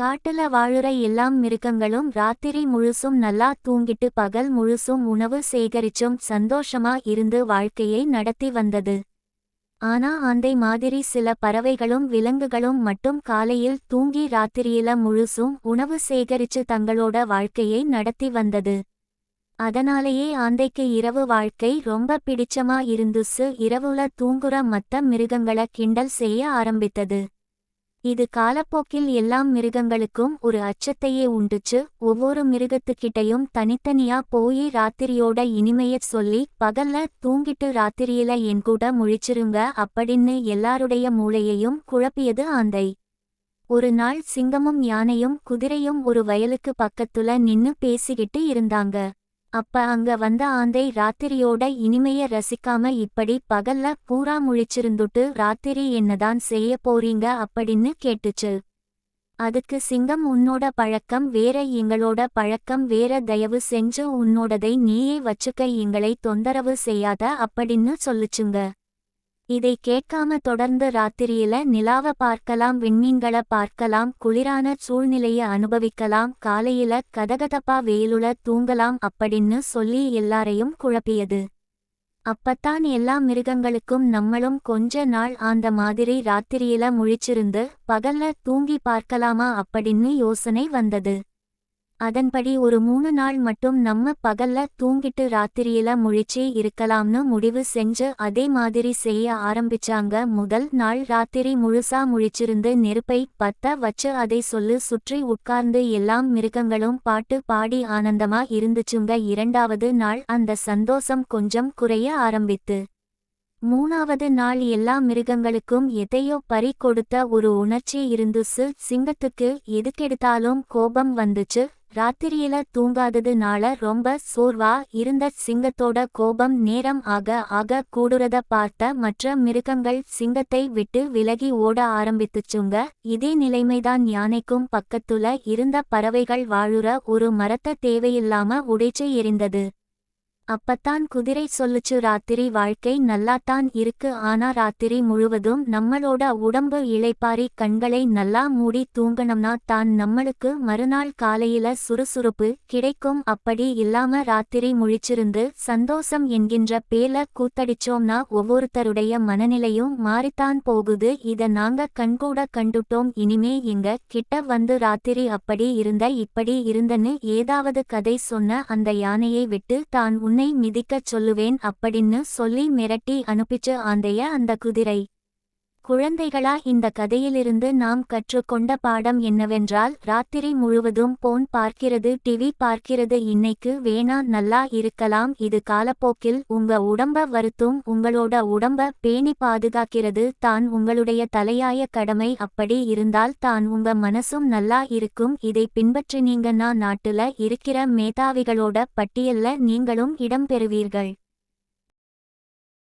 காட்டுல வாழுற எல்லாம் மிருகங்களும் ராத்திரி முழுசும் நல்லா தூங்கிட்டு பகல் முழுசும் உணவு சேகரிச்சும் சந்தோஷமா இருந்து வாழ்க்கையை நடத்தி வந்தது. ஆனா ஆந்தை மாதிரி சில பறவைகளும் விலங்குகளும் மட்டும் காலையில் தூங்கி ராத்திரியில முழுசும் உணவு சேகரிச்சு தங்களோட வாழ்க்கையை நடத்தி வந்தது. அதனாலேயே ஆந்தைக்கு இரவு வாழ்க்கை ரொம்ப பிடிச்சமா இருந்துச்சு. இரவுல தூங்குற மத்த மிருகங்கள கிண்டல் செய்ய ஆரம்பித்தது. இது காலப்போக்கில் எல்லா மிருகங்களுக்கும் ஒரு அச்சத்தையே உண்டுச்சு. ஒவ்வொரு மிருகத்துக்கிட்டையும் தனித்தனியா போய் ராத்திரியோட இனிமையச் சொல்லி பகல்ல தூங்கிட்டு ராத்திரியில என் கூட முழிச்சிருங்க அப்படின்னு எல்லாருடைய மூளையையும் குழப்பியது ஆந்தை. ஒரு நாள் சிங்கமும் யானையும் குதிரையும் ஒரு வயலுக்கு பக்கத்துல நின்னு பேசிக்கிட்டு இருந்தாங்க. அப்ப அங்க வந்த ஆந்தை ராத்திரியோட இனிமைய ரசிக்காம இப்படி பகல்ல பூரா முழிச்சிருந்துட்டு ராத்திரி என்னதான் செய்ய போறீங்க? அப்படின்னு கேட்டுச்சு. அதுக்கு சிங்கம் உன்னோட பழக்கம் வேற எங்களோட பழக்கம் வேற தயவு செஞ்சு உன்னோடதை நீயே வச்சுக்க எங்களை தொந்தரவு செய்யாத அப்படின்னு சொல்லுச்சுங்க. இதை கேட்காம தொடர்ந்து ராத்திரியில நிலாவ பார்க்கலாம் விண்மீன்கள பார்க்கலாம் குளிரான சூழ்நிலைய அனுபவிக்கலாம் காலையில கதகதப்பா வெயிலுல தூங்கலாம் அப்படின்னு சொல்லி எல்லாரையும் குழப்பியது. அப்பத்தான் எல்லா மிருகங்களுக்கும் நம்மளும் கொஞ்ச நாள் அந்த மாதிரி ராத்திரியில முழிச்சிருந்து பகல்ல தூங்கி பார்க்கலாமா அப்படின்னு யோசனை வந்தது. அதன்படி ஒரு மூணு நாள் மட்டும் நம்ம பகல்ல தூங்கிட்டு ராத்திரியில முழிச்சே இருக்கலாம்னு முடிவு செஞ்சு அதே மாதிரி செய்ய ஆரம்பிச்சாங்க. முதல் நாள் ராத்திரி முழுசா முழிச்சிருந்து நெருப்பை பத்த வச்சு அதை சொல்லு சுற்றி உட்கார்ந்து எல்லாம் மிருகங்களும் பாட்டு பாடி ஆனந்தமா இருந்துச்சுங்க. இரண்டாவது நாள் அந்த சந்தோஷம் கொஞ்சம் குறைய ஆரம்பித்து. மூணாவது நாள் எல்லா மிருகங்களுக்கும் எதையோ பறி கொடுத்த ஒரு உணர்ச்சி இருந்துச்சு. சிங்கத்துக்கு எதுக்கெடுத்தாலும் கோபம் வந்துச்சு. ராத்திரியில தூங்காததுனால ரொம்ப சோர்வா இருந்த சிங்கத்தோட கோபம் நேரம் ஆக ஆக கூடுறத பார்த்த மற்ற மிருகங்கள் சிங்கத்தை விட்டு விலகி ஓட ஆரம்பித்துச்சுங்க. இதே நிலைமைதான் யானைக்கும் பக்கத்துல இருந்த பறவைகள் வாழுற ஒரு மரத்த தேவையில்லாம உடைச்சு எரிந்தது அப்பத்தான் குதிரை சொல்லுச்சு ராத்திரி வாழ்க்கை நல்லாத்தான் இருக்கு. ஆனா ராத்திரி முழுவதும் நம்மளோட உடம்பு இளைப்பாரி கண்களை நல்லா மூடி தூங்கணும்னா தான் நம்மளுக்கு மறுநாள் காலையில சுறுசுறுப்பு கிடைக்கும். அப்படி இல்லாம ராத்திரி முழிச்சிருந்து சந்தோஷம் என்கின்ற பேல கூத்தடிச்சோம்னா ஒவ்வொருத்தருடைய மனநிலையும் மாறித்தான் போகுது. இத நாங்க கண்கூட கண்டுட்டோம். இனிமே எங்க கிட்ட வந்து ராத்திரி அப்படி இருந்த இப்படி இருந்தன்னு ஏதாவது கதை சொன்ன அந்த யானையை விட்டு தான் உன்னை மிதிக்கச் சொல்லுவேன் அப்படின்னு சொல்லி மிரட்டி அனுப்பிச்சு ஆந்தைய அந்த குதிரை. குழந்தைகளா இந்த கதையிலிருந்து நாம் கற்றுக்கொண்ட பாடம் என்னவென்றால் ராத்திரி முழுவதும் போன் பார்க்கிறது டிவி பார்க்கிறது இன்னைக்கு வேணா நல்லா இருக்கலாம் இது காலப்போக்கில் உங்க உடம்ப வருத்தும் உங்களோட உடம்ப பேணி பாதுகாக்கிறது தான் உங்களுடைய தலையாய கடமை அப்படி இருந்தால் தான் உங்க மனசும் நல்லா இருக்கும் இதை பின்பற்றினீங்கன்னா நாட்டுல இருக்கிற மேதாவிகளோட பட்டியல்ல நீங்களும் இடம் பெறுவீர்கள்.